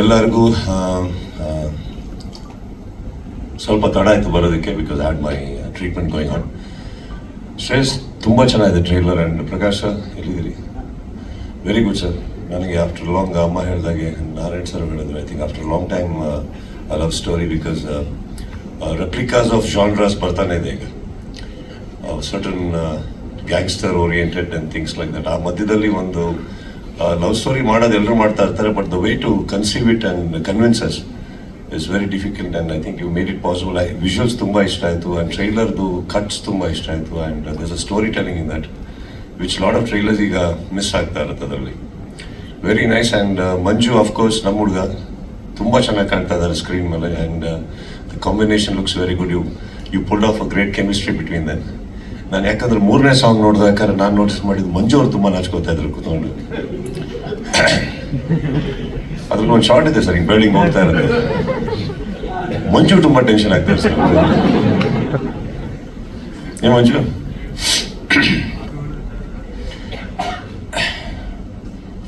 ಎಲ್ಲರಿಗೂ ಸ್ವಲ್ಪ ತಡ ಆಯಿತು ಬರೋದಕ್ಕೆ because had my treatment going on Shreyas ತುಂಬ ಚೆನ್ನಾಗಿದೆ ಟ್ರೈಲರ್ ಆ್ಯಂಡ್ ಪ್ರಕಾಶ್ ಎಲ್ಲಿದ್ದೀರಿ? ವೆರಿ ಗುಡ್ ಸರ್ ನನಗೆ ಆಫ್ಟರ್ ಲಾಂಗ್ ಅಮ್ಮ ಹೇಳಿದಾಗೆ, ನಾರಾಯಣ್ ಸರ್ ಹೇಳಿದ್ರು I think after long time I love story because replicas of genres ಬರ್ತಾನೆ ಇದೆ ಈಗ. Certain gangster oriented and things like that ಆ ಮಧ್ಯದಲ್ಲಿ ಒಂದು ಲವ್ ಸ್ಟೋರಿ ಮಾಡೋದು ಎಲ್ಲರೂ ಮಾಡ್ತಾ ಇರ್ತಾರೆ but the way to conceive it and convinces is very difficult and I think you made it possible I visuals ತುಂಬ ಇಷ್ಟ ಆಯಿತು ಆ್ಯಂಡ್ ಟ್ರೈಲರ್ದು ಕಟ್ಸ್ ತುಂಬ ಇಷ್ಟ ಆಯಿತು and thus a story telling in that which lot of trailers ಈಗ miss ಆಗ್ತಾ ಇರುತ್ತೆ ಅದರಲ್ಲಿ. Very nice and Manju of course ನಮ್ಮ ಹುಡುಗ, ತುಂಬ ಚೆನ್ನಾಗಿ ಕಾಣ್ತಾ ಇದ್ದಾರೆ ಸ್ಕ್ರೀನ್ ಮೇಲೆ and the combination looks very good you you pulled off a great chemistry between them ನಾನು ಯಾಕಂದ್ರೆ ಮೂರನೇ ಸಾಂಗ್ ನೋಡಿದಾದ್ರೆ ನಾನು ನೋಟಿಸ್ ಮಾಡಿದ್ದು ಮಂಜು ಅವ್ರು ತುಂಬ ನಾಚ್ಕೋತಾ ಇದ್ರು ಕೂತ್ಕೊಂಡು. ಅದ್ರಲ್ಲಿ ಒಂದು ಶಾರ್ಟ್ ಇದೆ ಸರ್, ಹಿಂಗೆ ಬೆಳ್ಳಿಂಗ್ ಹೋಗ್ತಾ ಇರುತ್ತೆ. ಮಂಜು ತುಂಬ ಟೆನ್ಷನ್ ಆಗ್ತಾರೆ ಸರ್. ಏ ಮಂಜು?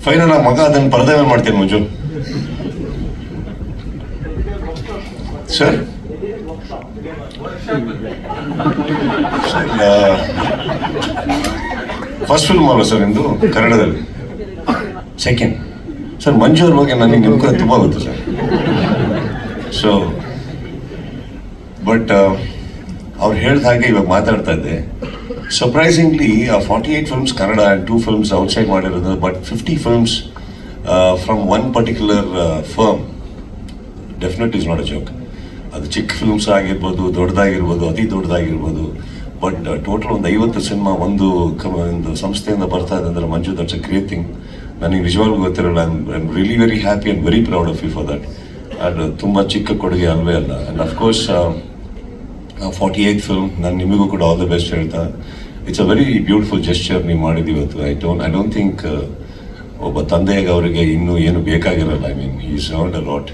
ಫೈನಲ್ ಆ ಮಗ ಅದನ್ನು ಪರದೆ ಮೇಲೆ ಮಾಡ್ತೇನೆ ಮಂಜು ಸರ್ ಫಸ್ಟ್ ಫಿಲ್ಮ್ ಅಲ್ಲ ಸರ್ ಇಂದು ಕನ್ನಡದಲ್ಲಿ? ಸೆಕೆಂಡ್ ಸರ್ ಮಂಜು ಅವ್ರ ಬಗ್ಗೆ ನನಗೆ ನಿಮ್ಮ ಕೂಡ ತುಂಬ ಗೊತ್ತು ಸರ್ ಸೊ ಬಟ್ ಅವ್ರು ಹೇಳ್ದ ಹಾಗೆ ಇವಾಗ ಮಾತಾಡ್ತಾ ಇದ್ದೆ. ಸರ್ಪ್ರೈಸಿಂಗ್ಲಿ ಆ forty eight films Kannada and two films outside ಮಾಡಿರೋದು but fifty films from one particular firm definite is not a joke ಅದು ಚಿಕ್ಕ ಫಿಲ್ಮ್ಸ್ ಆಗಿರ್ಬೋದು, ದೊಡ್ಡದಾಗಿರ್ಬೋದು, ಅತಿ ದೊಡ್ಡದಾಗಿರ್ಬೋದು. ಬಟ್ ಟೋಟಲ್ ಒಂದು ಐವತ್ತು ಸಿನಿಮಾ ಒಂದು ಕ, ಒಂದು ಸಂಸ್ಥೆಯಿಂದ ಬರ್ತಾ ಇದೆ ಅಂದರೆ Manju that's a great thing ನನಗೆ ನಿಜವಾಗ್ಲೂ ಗೊತ್ತಿರಲ್ಲ I am really very happy and very proud of you for that and ತುಂಬ ಚಿಕ್ಕ ಕೊಡುಗೆ ಅಲ್ವೇ ಅಲ್ಲ. And of course forty eight film ನಾನು ನಿಮಗೂ ಕೂಡ ಆಲ್ ದ ಬೆಸ್ಟ್ ಹೇಳ್ತಾ. It's a very beautiful gesture ನೀವು ಮಾಡಿದ್ದು ಇವತ್ತು. I don't I don't think ಒಬ್ಬ ತಂದೆಗೆ ಅವರಿಗೆ ಇನ್ನೂ ಏನು ಬೇಕಾಗಿರಲ್ಲ. I mean is earned a lot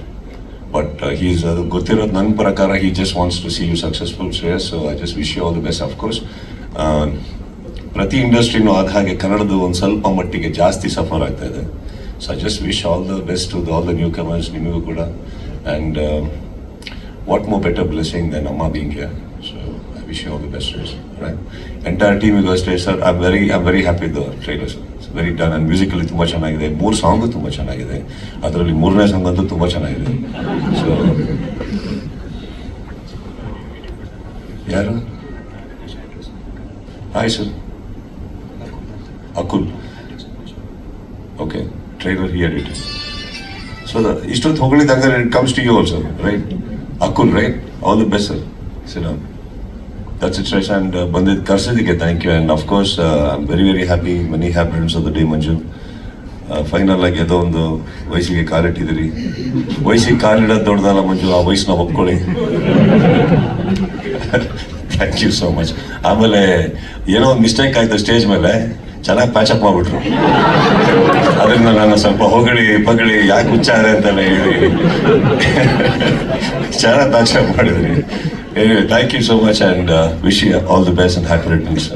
but he's ಅದು ಗೊತ್ತಿರೋದು ನನ್ನ ಪ್ರಕಾರ he just wants to see you successful Shreyas so I just wish you all the best of course ಪ್ರತಿ ಇಂಡಸ್ಟ್ರಿನೂ ಆದ ಹಾಗೆ ಕನ್ನಡದ ಒಂದು ಸ್ವಲ್ಪ ಮಟ್ಟಿಗೆ ಜಾಸ್ತಿ ಸಫರ್ ಆಗ್ತಾ ಇದೆ. So I just wish all the best to all the newcomers ನಿಮಗೂ ಕೂಡ. And what more better blessing than ಅಮ್ಮ being here so I wish you all the best right entire ಟೀಮಿಗೂ ಅಷ್ಟೇ sir I very I very happy the trailer sir very done and musically ತುಂಬ ಚೆನ್ನಾಗಿದೆ. ಮೂರು song ತುಂಬ ಚೆನ್ನಾಗಿದೆ. ಅದರಲ್ಲಿ ಮೂರನೇ song ಅಂತೂ ತುಂಬ ಚೆನ್ನಾಗಿದೆ. ಸೊ ಯಾರು? Hi sir Akul. Okay trailer here it so ಇಷ್ಟೊತ್ತು ಹೊಗಳಿದಾಗ comes to you also right Akul right all the best sir Sina that's it's rise and ಬಂದಿದ್ದು ಕರ್ಸೋದಕ್ಕೆ thank you and of course I am very very happy many happy returns of the day Manju final ಆಗಿ ಯಾವುದೋ ಒಂದು ವಯಸ್ಸಿಗೆ ಕಾಲಿಟ್ಟಿದ್ದೀರಿ. ವಯಸ್ಸಿಗೆ ಕಾಲಿಡೋದು ದೊಡ್ಡದಲ್ಲ ಮಂಜು ಆ ವಯಸ್ಸನ್ನ ಒಪ್ಕೊಳ್ಳಿ. ಥ್ಯಾಂಕ್ ಯು ಸೋ ಮಚ್ ಆಮೇಲೆ, ಏನೋ ಒಂದು ಮಿಸ್ಟೇಕ್ ಆಯಿತು ಸ್ಟೇಜ್ ಮೇಲೆ. ಚೆನ್ನಾಗಿ ಪ್ಯಾಚಪ್ ಮಾಡಿಬಿಟ್ರು. ಅದರಿಂದ ನಾನು ಸ್ವಲ್ಪ ಹೊಗಳಿ ಪಗಳಿ ಯಾಕೆ ಹುಚ್ಚಾರೆ ಅಂತೆಲ್ಲ ಹೇಳಿ. ಚೆನ್ನಾಗಿ ಪ್ಯಾಚಪ್ ಮಾಡಿದ್ರಿ. Thank you so much and wish you all the best and happy returns